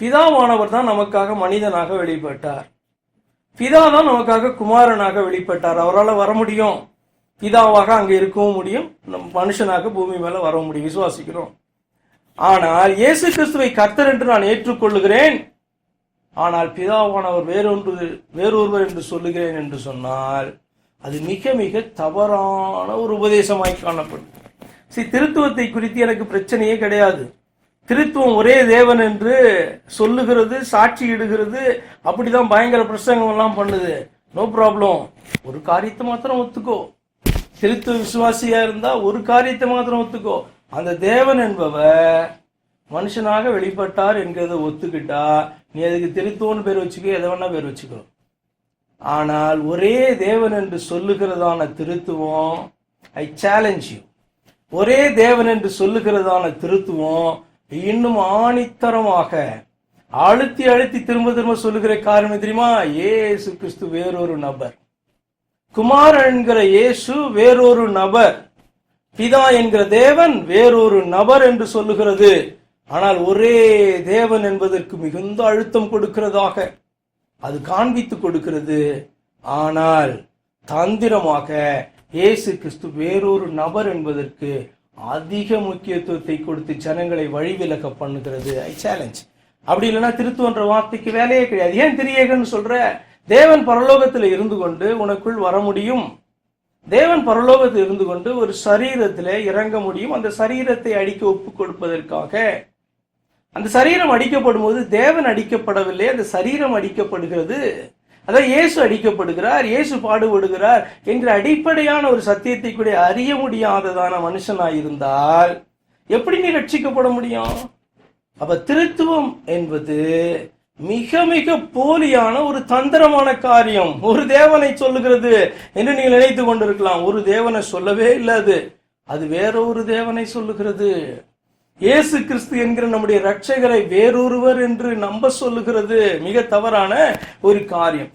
பிதாவானவர் தான் நமக்காக மனிதனாக வெளிப்பட்டார். பிதா தான் நமக்காக குமாரனாக வெளிப்பட்டார். அவரால் வர முடியும். பிதாவாக அங்கே இருக்கவும் முடியும். நம் மனுஷனாக பூமி மேலே வர முடியும். விசுவாசிக்கிறோம். ஆனால் இயேசு கிறிஸ்துவை கர்த்தர் என்று நான் ஏற்றுக்கொள்ளுகிறேன். ஆனால் பிதாவானவர் வேறொன்று வேறொருவர் என்று சொல்லுகிறேன் என்று சொன்னால் அது மிக மிக தவறான ஒரு உபதேசமாய் காணப்படும். சரி திருத்துவத்தை குறித்து எனக்கு பிரச்சனையே கிடையாது. திருத்துவம் ஒரே தேவன் என்று சொல்லுகிறது சாட்சி இடுகிறது அப்படிதான் பயங்கர பிரசங்கம் எல்லாம் பண்ணுது. நோ ப்ராப்ளம் ஒரு காரியத்தை மாத்திரம் ஒத்துக்கோ. திருத்துவ விசுவாசியா இருந்தா ஒரு காரியத்தை மாத்திரம் ஒத்துக்கோ. அந்த தேவன் என்பவர் மனுஷனாக வெளிப்பட்டார் என்கிறத ஒத்துக்கிட்டா நீ அதுக்கு திருத்துவம்னு பேர் வச்சுக்கோ எதை வேணா பேர் வச்சுக்கோ. ஆனால் ஒரே தேவன் என்று சொல்லுகிறதான திருத்துவம் ஐ சேலஞ்ச் யூ ஒரே தேவன் என்று சொல்லுகிறதான திருத்துவம் இன்னும் ஆணித்தரமாக அழுத்தி அழுத்தி திரும்ப திரும்ப சொல்லுகிற காரணம் தெரியுமா? ஏசு கிறிஸ்து வேறொரு நபர். குமார் என்கிற இயேசு வேறொரு நபர். பிதா என்கிற தேவன் வேறொரு நபர் என்று சொல்லுகிறது. ஆனால் ஒரே தேவன் என்பதற்கு மிகுந்த அழுத்தம் கொடுக்கிறதாக அது காண்பித்து கொடுக்கிறது. ஆனால் தந்திரமாக இயேசு கிறிஸ்து வேறொரு நபர் என்பதற்கு அதிக முக்கியத்துவத்தை கொடுத்து ஜனங்களை வழிவிலக பண்ணுகிறது. ஐ சேலஞ்ச் அப்படி இல்லைன்னா திருத்துவன்ற வார்த்தைக்கு வேலையே கிடையாது. ஏன் திரியேகன்னு சொல்ற? தேவன் பரலோகத்தில் இருந்து கொண்டு உனக்குள் வர முடியும். தேவன் பரலோகத்தில் இருந்து கொண்டு ஒரு சரீரத்தில் இறங்க முடியும். அந்த சரீரத்தை அடிக்க ஒப்பு கொடுப்பதற்காக. அந்த சரீரம் அடிக்கப்படும் போது தேவன் அடிக்கப்படவில்லை. அந்த சரீரம் அடிக்கப்படுகிறது. அதான் இயேசு அடிக்கப்படுகிறார் இயேசு பாடுபடுகிறார் என்ற அடிப்படையான ஒரு சத்தியத்தை கூட அறிய முடியாததான மனுஷனாய் இருந்தால் எப்படி நீ ரட்சிக்கப்பட முடியும்? அப்ப திருத்துவம் என்பது மிக மிக போலியான ஒரு தந்திரமான காரியம். ஒரு தேவனை சொல்லுகிறது என்று நீங்கள் நினைத்து கொண்டிருக்கலாம். ஒரு தேவனை சொல்லவே இல்லை அது. அது வேற ஒரு தேவனை சொல்லுகிறது. இயேசு கிறிஸ்து என்கிற நம்முடைய ரட்சகரை வேறொருவர் என்று நம்ப சொல்லுகிறது. மிக தவறான ஒரு காரியம்.